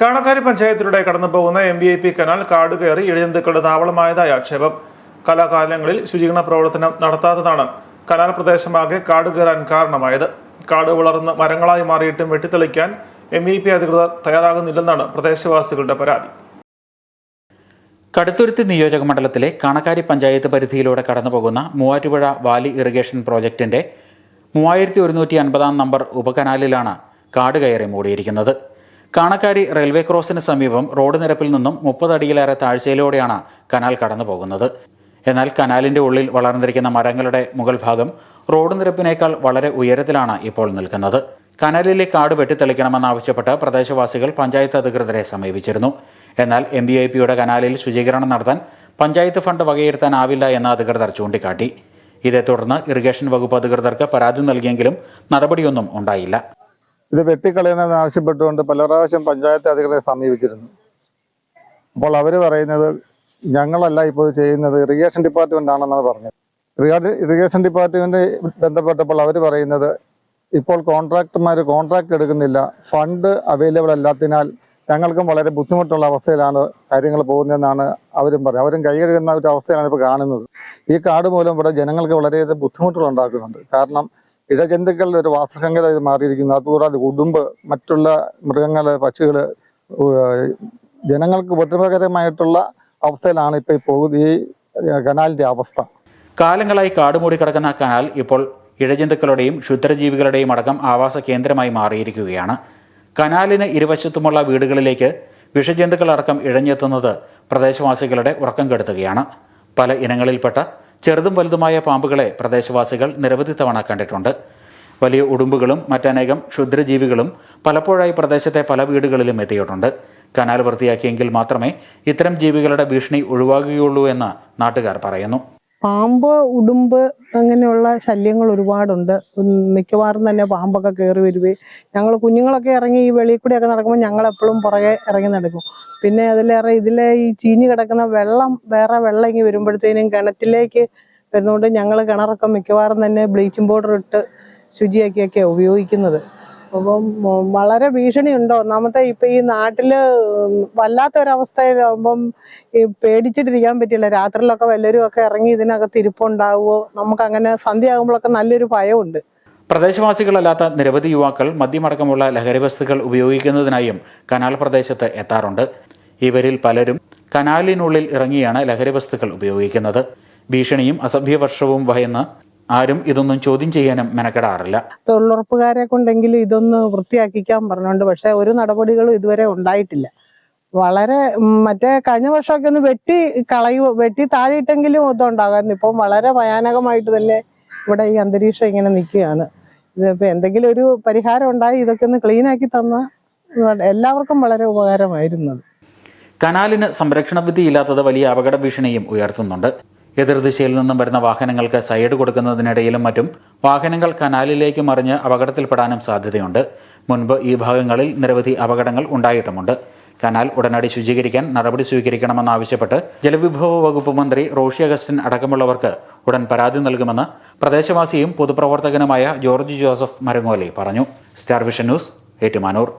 കാണക്കാരി പഞ്ചായത്തിലൂടെ കടന്നു പോകുന്ന M V I P canal കാട് കയറി ഇഴജന്തുക്കളുടെ താവളമായതായ ആക്ഷേപം. കലാകാലങ്ങളിൽ ശുചീകരണ പ്രവർത്തനം നടത്താത്തതാണ് കനാൽ പ്രദേശമാകെ കാട് കയറാൻ കാരണമായത്. കാട് വളർന്ന് മരങ്ങളായി മാറിയിട്ടും വെട്ടിത്തെളിക്കാൻ എം ഇ പി അധികൃതർ തയ്യാറാകുന്നില്ലെന്നാണ് പ്രദേശവാസികളുടെ പരാതി. കടുത്തുരുത്തി നിയോജക മണ്ഡലത്തിലെ കാണക്കാരി പഞ്ചായത്ത് പരിധിയിലൂടെ കടന്നുപോകുന്ന മൂവാറ്റുപുഴ വാലി ഇറിഗേഷൻ പ്രോജക്റ്റിന്റെ മൂവായിരത്തി ഒരുന്നൂറ്റി അൻപതാം നമ്പർ ഉപകനാലിലാണ് കാട് കയറി മൂടിയിരിക്കുന്നത്. കാണക്കാരി റെയിൽവേ ക്രോസിന് സമീപം റോഡ് നിരപ്പിൽ നിന്നും മുപ്പതടിയിലേറെ താഴ്ചയിലൂടെയാണ് കനാൽ കടന്നു പോകുന്നത്. എന്നാൽ കനാലിന്റെ ഉള്ളിൽ വളർന്നിരിക്കുന്ന മരങ്ങളുടെ മുകൾ ഭാഗം റോഡ് നിരപ്പിനേക്കാൾ വളരെ ഉയരത്തിലാണ് ഇപ്പോൾ നിൽക്കുന്നത്. കനാലിലെ കാട് വെട്ടിത്തെളിക്കണമെന്നാവശ്യപ്പെട്ട് പ്രദേശവാസികൾ പഞ്ചായത്ത് അധികൃതരെ സമീപിച്ചിരുന്നു. എന്നാൽ എം ബി ഐ പിയുടെ കനാലിൽ ശുചീകരണം നടത്താൻ പഞ്ചായത്ത് ഫണ്ട് വകയിരുത്താനാവില്ല എന്ന് അധികൃതർ ചൂണ്ടിക്കാട്ടി. ഇതേ തുടർന്ന് ഇറിഗേഷൻ വകുപ്പ് അധികൃതർക്ക് പരാതി നൽകിയെങ്കിലും നടപടിയൊന്നും ഉണ്ടായില്ല. ഇത് വെട്ടിക്കളയണമെന്ന് ആവശ്യപ്പെട്ടുകൊണ്ട് പല പ്രാവശ്യം പഞ്ചായത്ത് അധികൃതരെ സമീപിച്ചിരുന്നു. അപ്പോൾ അവർ പറയുന്നത് ഞങ്ങളല്ല ഇപ്പോൾ ചെയ്യുന്നത് ഇറിഗേഷൻ ഡിപ്പാർട്ട്മെന്റ് ആണെന്നാണ് പറഞ്ഞത്. ഇറിഗാ- ഇറിഗേഷൻ ഡിപ്പാർട്ട്മെന്റ് ബന്ധപ്പെട്ടപ്പോൾ അവർ പറയുന്നത് ഇപ്പോൾ കോൺട്രാക്ടർമാർ കോൺട്രാക്ട് എടുക്കുന്നില്ല ഫണ്ട് അവൈലബിൾ അല്ലാത്തതിനാൽ ഞങ്ങൾക്കും വളരെ ബുദ്ധിമുട്ടുള്ള അവസ്ഥയിലാണ് കാര്യങ്ങൾ പോകുന്നതെന്നാണ് അവരും പറയുന്നത് അവരും കൈ കഴുകുന്ന ഒരു അവസ്ഥയാണ് ഇപ്പോൾ കാണുന്നത്. ഈ കാർഡ് മൂലം ഇവിടെ ജനങ്ങൾക്ക് വളരെയധികം ബുദ്ധിമുട്ടുകൾ ഉണ്ടാക്കുന്നുണ്ട്. കാരണം ഇഴജന്തുക്കളുടെ ഒരു വാസസംഗത ഇത് മാറിയിരിക്കുന്നു. അതുകൂടാതെ ഉടുമ്പ് മറ്റുള്ള മൃഗങ്ങൾ പക്ഷികൾ ജനങ്ങൾക്ക് ഉപദ്രവകരമായിട്ടുള്ള അവസ്ഥയിലാണ് ഇപ്പോൾ ഈ പോകുന്ന ഈ കനാലിന്റെ അവസ്ഥ. കാലങ്ങളായി കാടുമൂടി കിടക്കുന്ന കനാൽ ഇപ്പോൾ ഇഴജന്തുക്കളുടെയും ക്ഷുദ്രജീവികളുടെയും അടക്കം ആവാസ കേന്ദ്രമായി മാറിയിരിക്കുകയാണ്. കനാലിന് ഇരുവശത്തുമുള്ള വീടുകളിലേക്ക് വിഷജന്തുക്കളടക്കം ഇഴഞ്ഞെത്തുന്നത് പ്രദേശവാസികളുടെ ഉറക്കം കെടുത്തുകയാണ്. പല ഇനങ്ങളിൽപ്പെട്ട ചെറുതും വലുതുമായ പാമ്പുകളെ പ്രദേശവാസികൾ നിരവധി തവണ കണ്ടിട്ടുണ്ട്. വലിയ ഉടുമ്പുകളും മറ്റനേകം ക്ഷുദ്രജീവികളും പലപ്പോഴായി പ്രദേശത്തെ പല വീടുകളിലും എത്തിയിട്ടുണ്ട്. കനാൽ വൃത്തിയാക്കിയെങ്കിൽ മാത്രമേ ഇത്തരം ജീവികളുടെ ഭീഷണി ഒഴിവാകുകയുള്ളൂ എന്ന് നാട്ടുകാർ പറയുന്നു. പാമ്പ് ഉടുമ്പ് അങ്ങനെയുള്ള ശല്യങ്ങൾ ഒരുപാടുണ്ട്. മിക്കവാറും തന്നെ പാമ്പൊക്കെ കയറി വരുവേ. ഞങ്ങൾ കുഞ്ഞുങ്ങളൊക്കെ ഇറങ്ങി ഈ വെളിയിൽ കൂടെയൊക്കെ നടക്കുമ്പോൾ ഞങ്ങൾ എപ്പോഴും പുറകെ ഇറങ്ങി നടക്കും. പിന്നെ അതിലേറെ ഇതിലെ ഈ ചീഞ്ഞ് കിടക്കുന്ന വെള്ളം വേറെ വെള്ളം ഇങ്ങനെ വരുമ്പോഴത്തേനും കിണറ്റിലേക്ക് വരുന്നതുകൊണ്ട് ഞങ്ങൾ കിണറൊക്കെ മിക്കവാറും തന്നെ ബ്ലീച്ചിങ് പൗഡർ ഇട്ട് ശുചിയാക്കിയൊക്കെയാണ് ഉപയോഗിക്കുന്നത്. അപ്പം വളരെ ഭീഷണിയുണ്ട്? ഒന്നാമത്തെ ഇപ്പം ഈ നാട്ടിൽ വല്ലാത്തൊരവസ്ഥയിലാകുമ്പം ഈ പേടിച്ചിട്ടിരിക്കാൻ പറ്റില്ല. രാത്രിയിലൊക്കെ വല്ലവരും ഒക്കെ ഇറങ്ങി ഇതിനകത്ത് ഇരിപ്പുണ്ടാവുമോ നമുക്ക് അങ്ങനെ സന്ധ്യയാകുമ്പോഴൊക്കെ നല്ലൊരു ഭയമുണ്ട്. പ്രദേശവാസികളല്ലാത്ത നിരവധി യുവാക്കൾ മദ്യമടക്കമുള്ള ലഹരി വസ്തുക്കൾ ഉപയോഗിക്കുന്നതിനായും കനാൽ പ്രദേശത്ത് എത്താറുണ്ട്. ഇവരിൽ പലരും കനാലിനുള്ളിൽ ഇറങ്ങിയാണ് ലഹരി വസ്തുക്കൾ ഉപയോഗിക്കുന്നത്. ഭീഷണിയും അസഭ്യവർഷവും ഭയന്ന് ആരും ഇതൊന്നും ചോദ്യം ചെയ്യാനും മെനക്കെടാറില്ല. തൊഴിലുറപ്പുകാരെ കൊണ്ടെങ്കിലും ഇതൊന്ന് വൃത്തിയാക്കിക്കാൻ പറഞ്ഞുകൊണ്ട് പക്ഷെ ഒരു നടപടികളും ഇതുവരെ ഉണ്ടായിട്ടില്ല. വളരെ മറ്റേ കഴിഞ്ഞ വർഷമൊക്കെ ഒന്ന് വെട്ടി കളയു വെട്ടി താഴെയിട്ടെങ്കിലും ഇതുണ്ടാകായിരുന്നു ഇപ്പം വളരെ ഭയാനകമായിട്ട് തന്നെ ഇവിടെ ഈ അന്തരീക്ഷം ഇങ്ങനെ നിൽക്കുകയാണ്. ഇതിപ്പോ എന്തെങ്കിലും ഒരു പരിഹാരം ഉണ്ടായി ഇതൊക്കെ ഒന്ന് ക്ലീൻ ആക്കി തന്ന എല്ലാവർക്കും വളരെ ഉപകാരമായിരുന്നു കനാലിന് സംരക്ഷണ വിധിയില്ലാത്തത് വലിയ അപകട ഭീഷണിയും ഉയർത്തുന്നുണ്ട്. എതിർദിശയിൽ നിന്നും വരുന്ന വാഹനങ്ങൾക്ക് സൈഡ് കൊടുക്കുന്നതിനിടയിലും മറ്റും വാഹനങ്ങൾ കനാലിലേക്ക് മറിഞ്ഞ് അപകടത്തിൽപ്പെടാനും സാധ്യതയുണ്ട്. മുൻപ് ഈ ഭാഗങ്ങളിൽ നിരവധി അപകടങ്ങൾ ഉണ്ടായിട്ടുമുണ്ട്. കനാൽ ഉടനടി ശുചീകരിക്കാൻ നടപടി സ്വീകരിക്കണമെന്നാവശ്യപ്പെട്ട് ജലവിഭവ വകുപ്പ് മന്ത്രി റോഷി അഗസ്റ്റിൻ അടക്കമുള്ളവർക്ക് ഉടൻ പരാതി നൽകുമെന്ന് പ്രദേശവാസിയും പൊതുപ്രവർത്തകനുമായ ജോർജ് ജോസഫ് മരങ്ങോലി പറഞ്ഞു. Star Vision News Ettumanoor.